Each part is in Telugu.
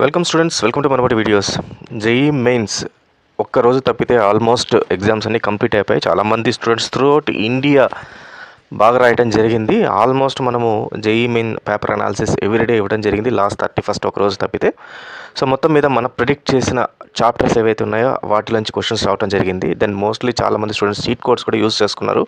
Welcome students welcome to Manabadi videos JEE mains ఒక్క రోజు తప్పితే ఆల్మోస్ట్ ఎగ్జామ్స్ అన్నీ కంప్లీట్ అయిపోయాయి. చాలామంది స్టూడెంట్స్ త్రూఅవుట్ ఇండియా బాగా రాయటం జరిగింది. ఆల్మోస్ట్ మనము JEE main paper analysis everyday ఇవ్వడం జరిగింది. లాస్ట్ థర్టీ ఫస్ట్ ఒక రోజు తప్పితే. సో మొత్తం మీద మనం ప్రిడిక్ట్ చేసిన చాప్టర్స్ ఏవైతే ఉన్నాయో వాటిలోంచి క్వశ్చన్స్ రావడం జరిగింది. దెన్ మోస్ట్లీ చాలామంది స్టూడెంట్స్ సీట్ కోడ్స్ కూడా యూస్ చేసుకున్నారు.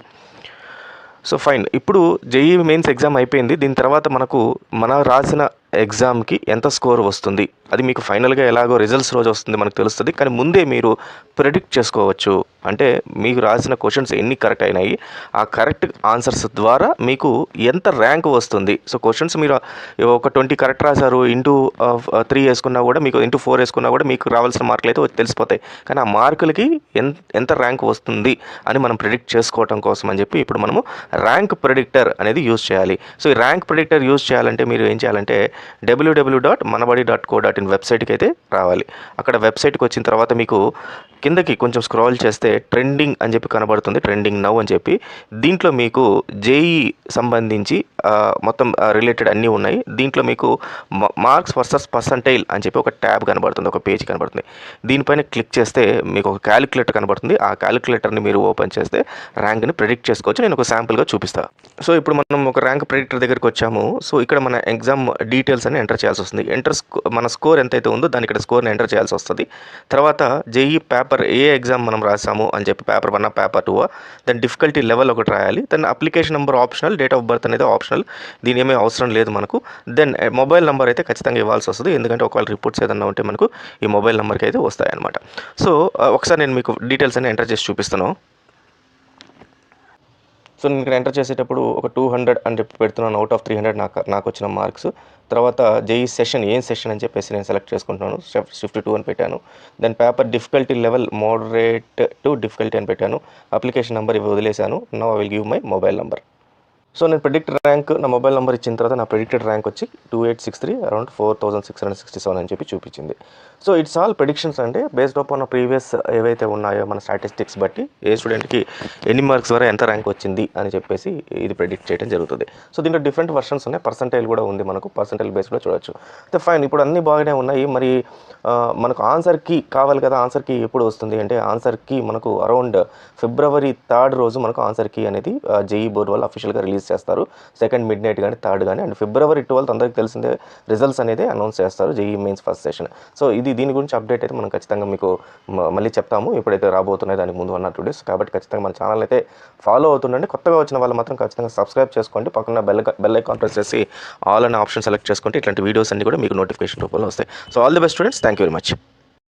సో ఫైన్ ఇప్పుడు జేఈ మెయిన్స్ ఎగ్జామ్ అయిపోయింది. దీని తర్వాత మనకు మన రాసిన ఎగ్జామ్కి ఎంత స్కోర్ వస్తుంది? అది మీకు ఫైనల్గా ఎలాగో రిజల్ట్స్ రోజు వస్తుంది మనకు తెలుస్తుంది. కానీ ముందే మీరు ప్రిడిక్ట్ చేసుకోవచ్చు. అంటే మీకు రాసిన క్వశ్చన్స్ ఎన్ని కరెక్ట్ అయినాయి ఆ కరెక్ట్ ఆన్సర్స్ ద్వారా మీకు ఎంత ర్యాంక్ వస్తుంది. సో క్వశ్చన్స్ మీరు ఒక ట్వంటీ కరెక్ట్ రాశారు ఇంటూ త్రీ వేసుకున్నా కూడా మీకు ఇంటూ ఫోర్ వేసుకున్నా కూడా మీకు రావాల్సిన మార్కులు అయితే తెలిసిపోతాయి. కానీ ఆ మార్కులకి ఎంత ఎంత ర్యాంక్ వస్తుంది అని మనం ప్రిడిక్ట్ చేసుకోవటం కోసం అని చెప్పి ఇప్పుడు మనము ర్యాంక్ ప్రిడిక్టర్ అనేది యూజ్ చేయాలి. సో ఈ ర్యాంక్ ప్రిడిక్టర్ యూజ్ చేయాలంటే మీరు ఏం చేయాలంటే W W dot Manabadi dot co dot in వెబ్సైట్కి అయితే రావాలి. అక్కడ వెబ్సైట్కి వచ్చిన తర్వాత మీకు కిందకి కొంచెం స్క్రాల్ చేస్తే ట్రెండింగ్ అని చెప్పి కనబడుతుంది ట్రెండింగ్ నవ్ అని చెప్పి. దీంట్లో మీకు జేఈ సంబంధించి మొత్తం రిలేటెడ్ అన్నీ ఉన్నాయి. దీంట్లో మీకు మార్క్స్ వర్సెస్ పర్సంటైల్ అని చెప్పి ఒక ట్యాబ్ కనబడుతుంది ఒక పేజ్ కనబడుతుంది. దీనిపైన క్లిక్ చేస్తే మీకు ఒక క్యాలిక్యులేటర్ కనబడుతుంది. ఆ క్యాలిక్యులేటర్ని మీరు ఓపెన్ చేస్తే ర్యాంక్ని ప్రిడిక్ట్ చేసుకోవచ్చు. నేను ఒక శాంపుల్గా చూపిస్తాను సో ఇప్పుడు మనం ఒక ర్యాంక్ ప్రిడిక్టర్ దగ్గరికి వచ్చాము. సో ఇక్కడ మన ఎగ్జామ్ డీటెయిల్స్ అని ఎంటర్ చేయాల్సి వస్తుంది. ఎంటర్ మన స్కోర్ ఎంతైతే ఉందో దాని ఇక్కడ స్కోర్ని ఎంటర్ చేయాల్సి వస్తుంది. తర్వాత జేఈ పేపర్ ఏ ఎగ్జామ్ మనం రాసాము అని చెప్పి paper one paper two then difficulty level ఒకటి రాయాలి. దాని application number optional date of birth అనేది ఆప్షనల్ దీని ఏమీ అవసరం లేదు మనకు. దెన్ మొబైల్ నెంబర్ అయితే ఖచ్చితంగా ఇవ్వాల్సి వస్తుంది. ఎందుకంటే ఒకవేళ రిపోర్ట్స్ ఏదన్నా ఉంటే మనకు ఈ మొబైల్ నెంబర్కి అయితే వస్తాయన్నమాట. సో eh, ఒకసారి నేను మీకు డీటెయిల్స్ అన్ని ఎంటర్ చేసి చూపిస్తాను. సో నేను ఇక్కడ ఎంటర్ చేసేటప్పుడు ఒక టూ హండ్రెడ్ అని చెప్పి పెడుతున్నాను. అవుట్ ఆఫ్ త్రీ హండ్రెడ్ నాకు నాకు వచ్చిన మార్క్స్ తర్వాత జేఈ సెషన్ ఏం సెషన్ అని చెప్పేసి నేను సెలెక్ట్ చేసుకుంటున్నాను. ఫిఫ్టీ టూ అని పెట్టాను. దాని paper difficulty level moderate to difficulty అని పెట్టాను. అప్లికేషన్ నెంబర్ ఇవి వదిలేశాను. No I will give my mobile number so నేను ప్రిడిక్ట్ ర్యాంక్ నా మొబైల్ నెంబర్ ఇచ్చిన తర్వాత నా ప్రిడిక్టెడ్ ర్యాంక్ వచ్చి two eight six three around four thousand six hundred sixty seven అని చెప్పి చూపించింది. సో ఇట్స్ ఆల్ ప్రిడిక్షన్స్ అంటే బేస్డ్ ఆన్ ప్రీవియస్ ఏవైతే ఉన్నాయో మన స్టాటిస్టిక్స్ బట్టి ఏ స్టూడెంట్కి ఎన్ని మార్క్స్ వరకు ఎంత ర్యాంక్ వచ్చింది అని చెప్పేసి ఇది ప్రిడిక్ట్ చేయడం జరుగుతుంది. సో దీంట్లో డిఫరెంట్ వర్షన్స్ ఉన్నాయి. పర్సంటైల్ కూడా ఉంది మనకు. పర్సంటైల్ బేస్ కూడా చూడొచ్చు. అయితే ఫైన్ ఇప్పుడు అన్నీ బాగానే ఉన్నాయి. మరి మనకు ఆన్సర్ కీ కావాలి కదా ఆన్సర్ కీ ఎప్పుడు వస్తుంది అంటే ఆన్సర్ కీ మనకు అరౌండ్ ఫిబ్రవరి థర్డ్ రోజు మనకు ఆన్సర్ కీ అనేది జేఈ బోర్డు వల్ల అఫీషియల్గా రిలీజ్ చేస్తారు. సెకండ్ మిడ్ నైట్ కానీ థర్డ్ కానీ అండ్ ఫిబ్రవరి ట్వెల్త్ అందరికీ తెలిసిందే రిజల్ట్స్ అనేది అనౌన్స్ చేస్తారు JEE mains first session so ఇది దీని గురించి అప్డేట్ అయితే మనం ఖచ్చితంగా మీకు మళ్ళీ చెప్తాము. ఎప్పుడైతే రాబోతున్నాయి దానికి ముందు వన్ టూ డేస్ కాబట్టి ఖచ్చితంగా మన ఛానల్ అయితే ఫాలో అవుతుండండి. కొత్తగా వచ్చిన వాళ్ళు మాత్రం ఖచ్చితంగా సబ్స్క్రైబ్ చేసుకోండి. పక్కన బెల్ బెల్ ఐకాన్ ప్రెస్ చేసి ఆల్ అనే ఆప్షన్ సెలెక్ట్ చేసుకుంటే ఇట్లాంటి వీడియోస్ అన్ని కూడా మీకు నోటిఫికేషన్ రూపంలో వస్తాయి. So all the best students thank you very much